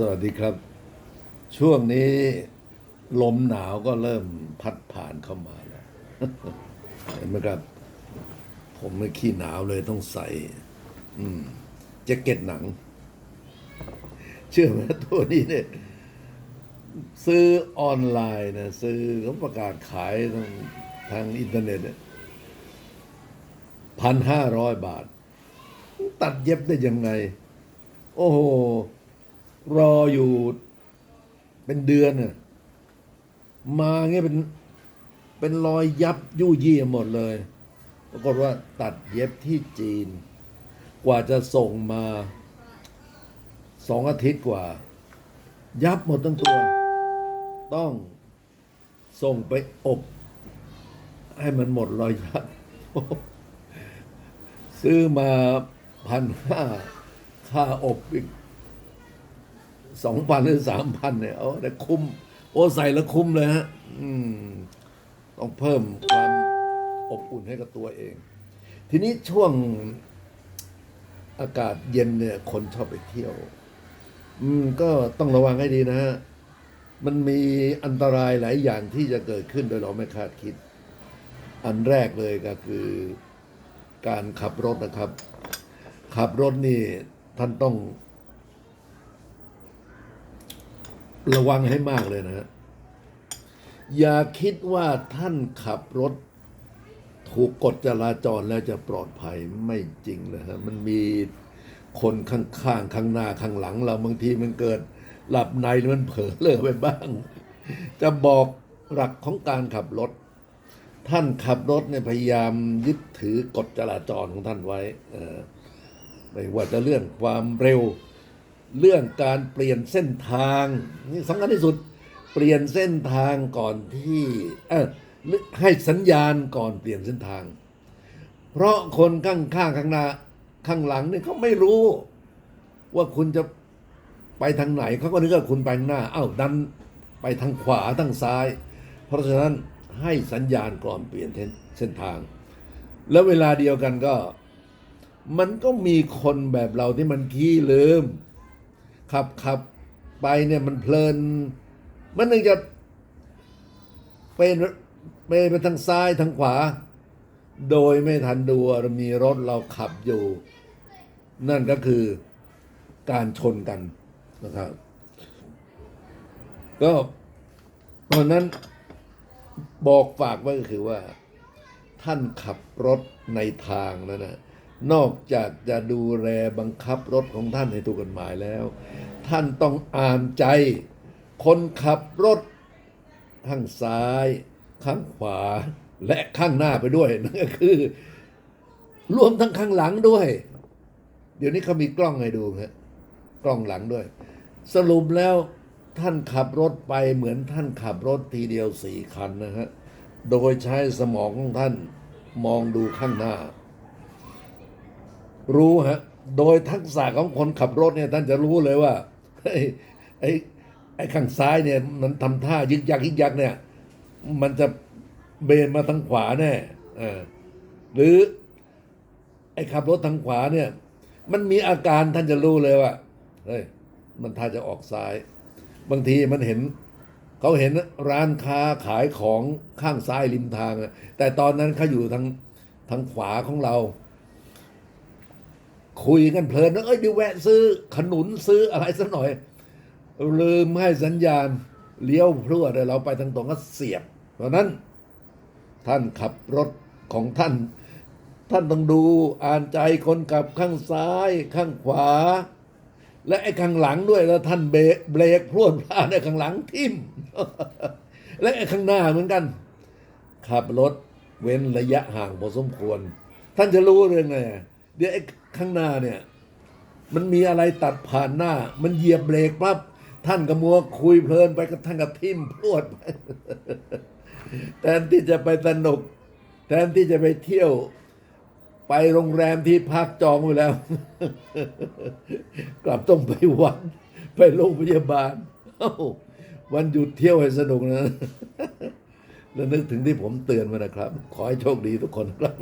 สวัสดีครับ ช่วงนี้ลมหนาวก็เริ่มพัดผ่านเข้ามาแล้ว เห็นไหมครับ ผมไม่ขี้หนาวเลยต้องใส่ อืมแจ็คเก็ตหนัง เชื่อไหมตัวนี้เนี่ย ซื้อออนไลน์นะซื้อเขาประกาศขายทางทางอินเทอร์เน็ตพันห้าร้อยบาท ตัดเย็บได้ยังไง โอ้โห รออยู่เป็นเดือนน่ะมาเงี้ยเป็นเป็นรอยยับยู่ยี่หมดเลย ปรากฏว่าตัดเย็บที่จีน กว่าจะส่งมาสองอาทิตย์กว่า ยับหมดทั้งตัว ต้องส่งไปอบ ให้มันหมดรอยยับ ซื้อมาพันห้าค่าอบอีก สองพันหรือสามพันเนี่ยเอาแต่คุ้ม โอ้ใส่แล้วคุ้มเลยฮะ อืม ต้องเพิ่มความอบอุ่นให้กับตัวเอง ทีนี้ช่วงอากาศเย็นเนี่ย คนชอบไปเที่ยว อืม ก็ต้องระวังให้ดีนะฮะ มันมีอันตรายหลายอย่างที่จะเกิดขึ้นโดยเราไม่คาดคิด อันแรกเลยก็คือ การขับรถนะครับ ขับรถนี่ท่านต้อง ระวังให้มากเลยนะฮะอย่าคิดว่าท่านขับรถ ถูกกฎจราจรแล้วจะปลอดภัยไม่จริงเลยฮะมันมีคนข้างๆข้างหน้าข้างหลัง เราบางทีมันเกิดหลับในมันเผลอเลอไปบ้าง จะบอกหลักของการขับรถ ท่านขับรถเนี่ยพยายามยึดถือกฎจราจรของท่านไว้ไม่ว่าจะเรื่องความเร็ว เรื่องการเปลี่ยนเส้นทางนี่สำคัญที่สุดเปลี่ยนเส้นทางก่อนที่เออให้สัญญาณก่อนเปลี่ยนเส้นทาง เพราะคนข้างข้างข้างหน้าข้างหลังเนี่ยเขาไม่รู้ว่าคุณจะไปทางไหนเขาก็นึกว่าคุณไปข้างหน้าอ้าวดันไปทางขวาทางซ้าย เพราะฉะนั้นให้สัญญาณก่อนเปลี่ยนเส้นทาง แล้วเวลาเดียวกันก็ มันก็มีคนแบบเราที่มันขี้ลืม ขับขับไปเนี่ยมันเพลิน มันนึงจะเป็นไปไปทางซ้ายทางขวา โดยไม่ทันดูว่ามีรถเราขับอยู่ นั่นก็คือการชนกันนะครับ ก็เพราะนั้นบอกฝากไว้ก็คือว่า ท่านขับรถในทางนั้นนะ นอกจากจะดูแลบังคับรถของท่านให้ถูกกฎหมายแล้ว ท่านต้องอ่านใจ คนขับรถข้างซ้าย ข้างขวาและข้างหน้าไปด้วยนั่นก็คือ รวมทั้งข้างหลังด้วย เดี๋ยวนี้เขามีกล้องให้ดูฮะกล้องหลังด้วย สรุปแล้วท่านขับรถไปเหมือนท่านขับรถทีเดียวสี่คันนะฮะ โดยใช้สมองของท่านมองดูข้างหน้า รู้ฮะ โดยทักษะของคนขับรถเนี่ยท่านจะรู้เลยว่าไอ้ไอ้ไอ้ข้างซ้ายเนี่ยมันทำท่ายึกยักยึกยักเนี่ย มันจะเบนมาทางขวาแน่เออหรือไอ้ขับรถทางขวาเนี่ย มันมีอาการท่านจะรู้เลยว่าเฮ้ยมันท่าจะออกซ้าย บางทีมันเห็นเขาเห็นร้านค้าขายของข้างซ้ายริมทาง แต่ตอนนั้นเขาอยู่ทางทางขวาของเรา คุยกันเพลินนะเอ้ยเดี๋ยวแวะซื้อขนุนซื้ออะไรสักหน่อย ลืมให้สัญญาณเลี้ยวพรวดเลยเราไปทางตรงก็เสียบ เพราะนั้น ท่านขับรถของท่าน ท่านต้องดูอ่านใจคนขับข้างซ้ายข้างขวา และไอ้ข้างหลังด้วยแล้วท่านเบรเบรกพรวดพลาดไอ้ข้างหลังทิ่มและไอ้ข้างหน้าเหมือนกัน ขับรถเว้นระยะห่างพอสมควร ท่านจะรู้เรื่องไงเดี๋ยวไอ้ ข้างหน้าเนี่ย มันมีอะไรตัดผ่านหน้า มันเหยียบเบรกปั๊บท่านก็มัวคุยเพลินไปกับท่านกับทิมพรวดไปแทนที่จะไปสนุก แทนที่จะไปเที่ยว ไปโรงแรมที่พักจองไว้แล้ว กลับต้องไปวัดไปโรงพยาบาลวันหยุดเที่ยวให้สนุกนะ แล้วนึกถึงที่ผมเตือนมานะครับ ขอให้โชคดีทุกคนครับ